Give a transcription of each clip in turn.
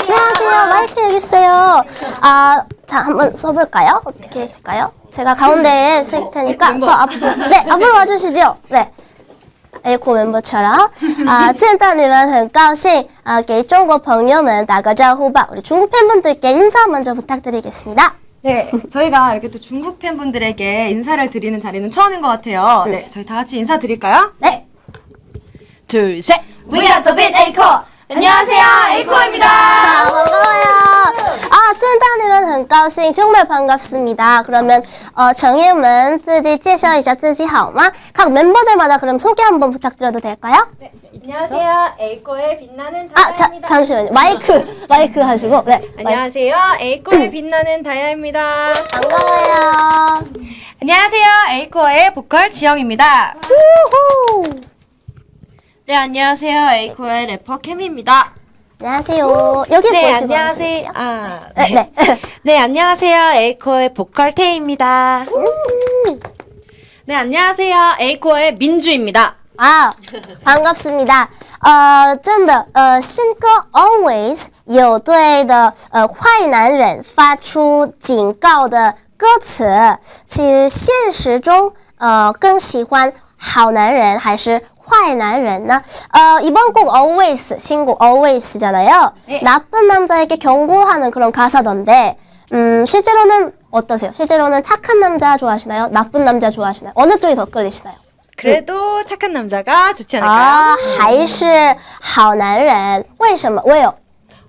안녕하세요. 마이크 여기 있어요. 아, 자, 한번 써볼까요? 어떻게 했을까요? 제가 가운데에 쓸 테니까 더 앞으로, 네, 앞으로 와주시죠. 네. 에이코 멤버처럼. 아, 见到你们很高兴. 아, 给中国朋友们打个招呼吧. 우리 중국 팬분들께 인사 먼저 부탁드리겠습니다. 네, 저희가 이렇게 또 중국 팬분들에게 인사를 드리는 자리는 처음인 것 같아요. 네, 저희 다 같이 인사드릴까요? 네. 둘, 셋! We are the Beat Echo! 안녕하세요, 에이코입니다! 아, 반가워요. 아, 见到你们很高兴. 정말 반갑습니다. 그러면 어, 정예문 自己介绍一下自己好吗? 각 멤버들마다 그럼 소개 한번 부탁드려도 될까요? 안녕하세요. 에이코의 빛나는 아, 자, 다야입니다. 잠시만요. 마이크, 마이크 하시고. 네. 마이크. 안녕하세요. 에이코의 빛나는 다야입니다. 반가워요. 안녕하세요, 에이코의 보컬 지영입니다. 우후. 네, 안녕하세요. 에이코의 래퍼 캠입니다. 안녕하세요. 여기 네, 보시고 안녕하세요. 하시면 돼요. 아, 네, 네. 네. 네, 안녕하세요. 에이코의 보컬 태입니다. 네, 안녕하세요, 에이코의 민주입니다. 啊，반갑습니다。呃，真的，呃，新歌 always 有对的呃坏男人发出警告的歌词。其实现实中，呃，更喜欢好男人还是 坏男人呢？呃，이번곡 always 신곡 always잖아요. 나쁜 남자에게 경고하는 그런 가사던데, 음, 실제로는 어떠세요? 실제로는 착한 남자 좋아하시나요? 나쁜 남자 좋아하시나요? 어느 쪽이 더 끌리시나요? 그래도 착한 남자가 좋지 않을까요? 啊，还是好男人？为什么？왜요？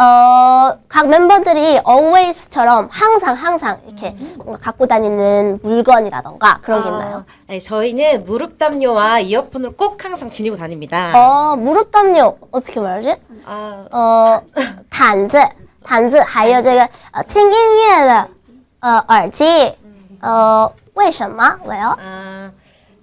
呃，각 멤버들이 always처럼 항상 항상 이렇게 뭔가 갖고 다니는 물건이라던가 그런 게 있나요? 아, 네, 저희는 무릎 담요와 이어폰을 꼭 항상 지니고 다닙니다. 어, 무릎 담요 어떻게 말하지? 아, 呃，毯子，毯子，还有这个呃听音乐的呃耳机，呃，为什么？왜요？ 아,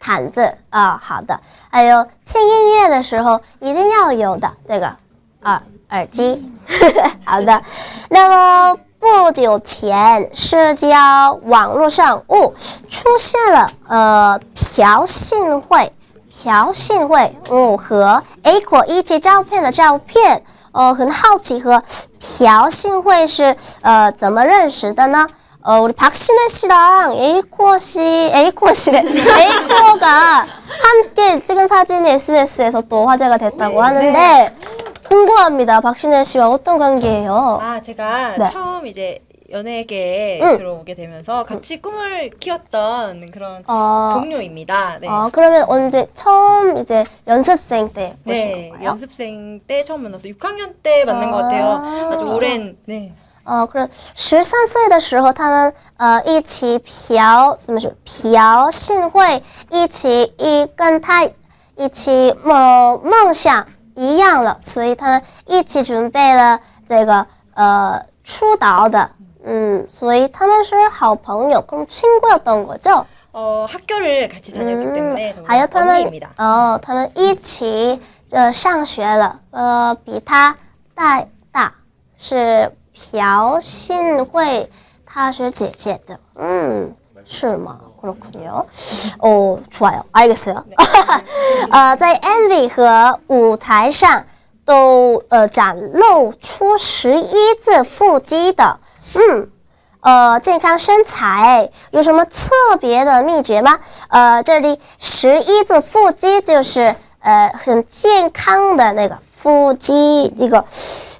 毯子啊、好的，还有听音乐的时候一定要有的这个耳耳机，好的。那么不久前，社交网络上哦出现了呃朴信惠，朴信惠哦和 A 果一起照片的照片，呃很好奇和朴信惠是呃怎么认识的呢？ 어, 우리 박신혜 씨랑 에이코 씨, 에이코 씨래. 에이코가 함께 찍은 사진이 SNS에서 또 화제가 됐다고 하는데, 궁금합니다. 박신혜 씨와 어떤 관계예요? 아, 제가 네. 처음 이제 연예계에 응. 들어오게 되면서 같이 꿈을 키웠던 그런 어, 동료입니다. 네. 어, 그러면 언제 처음 이제 연습생 때 보신 네, 건가요? 연습생 때 처음 만나서 6학년 때 만난 것 같아요. 아주 오랜 네. 哦，可能十三岁的时候，他们呃一起朴怎么说？朴信惠一起一跟他一起梦梦想一样了，所以他们一起准备了这个呃出道的，嗯，所以他们是好朋友，그럼친구였던거죠？ 어, 학교를 같이 다녔기 때문에 还有 정말 他们 언니입니다. 哦，他们一起呃上学了，呃，比他大大是 朴信惠，她是姐姐的，嗯，是吗？그렇군요。哦，좋아요알겠어요。呃，在 MV 和舞台上都呃展露出十一字腹肌的，嗯。呃，健康身材有什么特别的秘诀吗？呃，这里十一字腹肌就是呃很健康的那个 후지 이거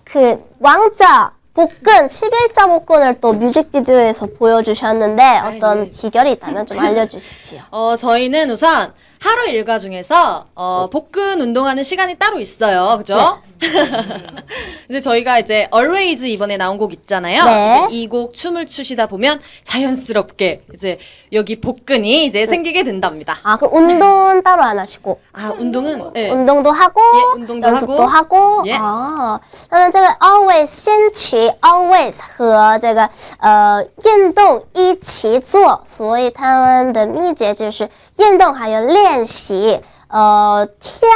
그 왕자 복근 11자 복근을 또 뮤직비디오에서 보여주셨는데 어떤 비결이 있다면 좀 알려주시지요. 어, 저희는 우선 하루 일과 중에서 어, 복근 운동하는 시간이 따로 있어요. 그죠? 이제 저희가 이제 Always 이번에 나온 곡 있잖아요. 네. 이제 이 곡 춤을 추시다 보면 자연스럽게 이제 여기 복근이 이제 생기게 된답니다. 아 그럼 운동은 따로 안 하시고 아, 운동은 예. 운동도 하고 예, 운동도 연습도 하고. 하고. 예. 啊，那么这个 always 先取 always 和这个呃运动一起做，所以他们的秘诀就是运动还有练习。 呃，跳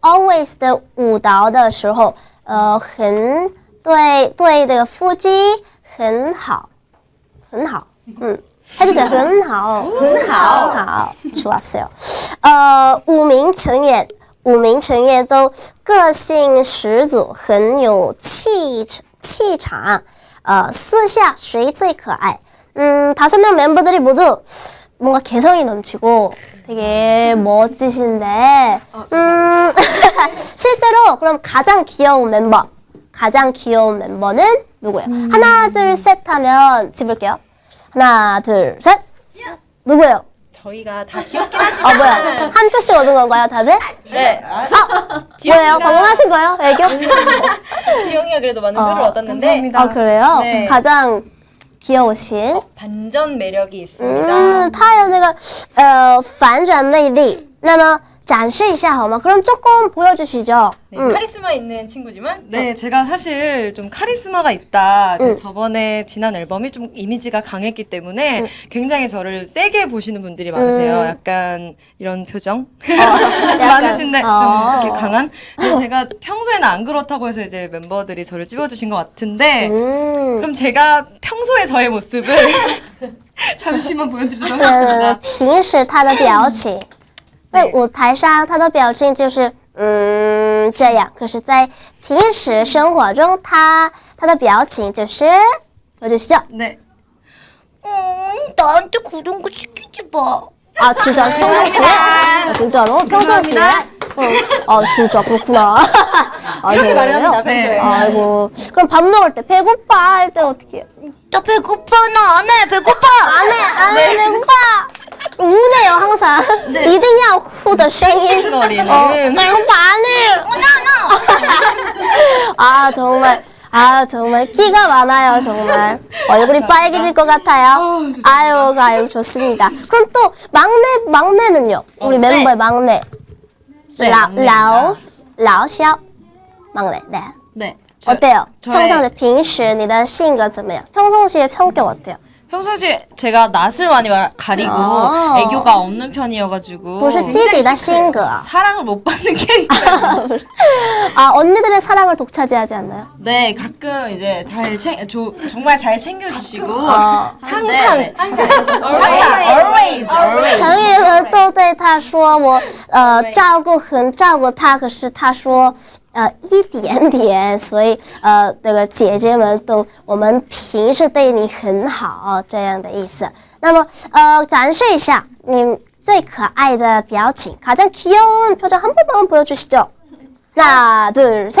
always 的舞蹈的时候，呃，很对对这个腹肌很好，很好，嗯。他就是很好，很好，很好，좋았어요。呃，五名成员，五名成员都个性十足，很有气气场。呃，私下谁最可爱？음 다섯 명 멤버들이 모두 뭔가 개성이 넘치고 되게 멋지신데, 음 실제로 그럼 가장 귀여운 멤버, 가장 귀여운 멤버는 누구예요? 하나, 둘, 셋 하면 집을게요. 하나, 둘, 셋. 누구예요? 저희가 다 귀엽긴 하지. 아 뭐야? 한 표씩 얻은 건가요, 다들? 네. 아 뭐예요? 방문하신 거예요? 애교? 지영이가 그래도 많은 어, 표를 얻었는데 감사합니다. 아 그래요? 네. 가장 귀여우신. 반전 매력이 있습니다. 嗯，他有这个呃反转魅力。那么 展示一下好吗？ 그럼 조금 보여주시죠. 네, 음. 카리스마 있는 친구지만 네, 제가 사실 좀 카리스마가 있다. 제가 저번에 지난 앨범이 좀 이미지가 강했기 때문에 굉장히 저를 세게 보시는 분들이 많으세요. 약간 이런 표정 많으신데 좀 어. 이렇게 강한. 그래서 제가 평소에는 안 그렇다고 해서 이제 멤버들이 저를 찝어주신 것 같은데 음. 그럼 제가 평소에 저의 모습을 잠시만 보여드리도록 呃 하겠습니다. ，平时他的表情， 在舞台上他的表情就是嗯这样，可是，在平时生活中，他他的表情就是보여주시죠 네. 음, 나한테 그런 거 시키지 마. 아 진짜 평상시에? 아, 진짜로? 평상시에? 어, 아 진짜 그렇구나. 아 정말요? 네. 아이고 그럼 밥 먹을 때 배고파 할 때 어떻게 해요? 나 배고파, 나 안 해, 배고파. 안해 안해 배고파. 우네요 항상. 이등이야 후의 声音. 거리는. 어, 배고파 안해. 아 정말. 아 정말 끼가 많아요 정말 얼굴이 빨개질 것 같아요 아유 아유 좋습니다 그럼 또 막내 막내는요 우리 멤버의 막내 네, 라, 막내입니다. 라오 라오샤 막내 네 네. 저- 어때요 저의- 평상시 平时你的性格怎么样 평상시의 성격 어때요 평상시에 제가 낯을 많이 마- 가리고 아. 애교가 없는 편이어가지고 不是积极的性格 사랑을 못 받는 캐릭터. 아 언니들의 사랑을 독차지하지 않나요 네, 가끔 이제 잘 챙, 조, 정말 잘 챙겨주시고 어. 항상 네, 항상 always always 陈雨禾都对他说我呃照顾很照顾他，可是他说 呃一点点，所以呃这个姐姐们都我们平时对你很好这样的意思。那么呃展示一下你最可爱的表情，가장귀여운표정한번만보여주시죠。 하나 둘 셋.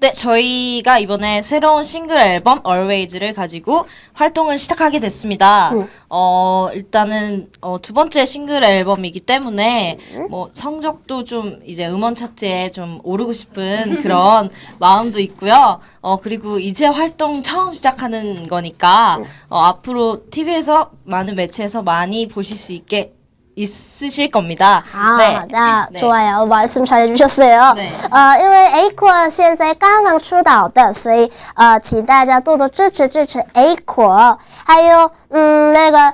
네, 저희가 이번에 새로운 싱글 앨범 Always를 가지고 활동을 시작하게 됐습니다. 어, 일단은 어, 두 번째 싱글 앨범이기 때문에 뭐 성적도 좀 이제 음원 차트에 좀 오르고 싶은 그런 마음도 있고요. 어, 그리고 이제 활동 처음 시작하는 거니까 어, 앞으로 TV에서 많은 매체에서 많이 보실 수 있게 있으실 겁니다. 아, 네. 나 네. 좋아요. 말씀 잘해주셨어요. 对呃，因为 A 扩现在刚刚出道的，所以呃，请大家多多支持支持 A 扩，还有嗯那个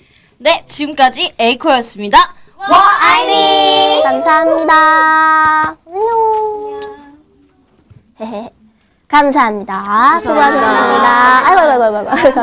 네, 지금까지 에이코였습니다. 와 아이니 감사합니다. 안녕. 헤헤 감사합니다. 수고하셨습니다. 아이고 아이고 아이고 아이고.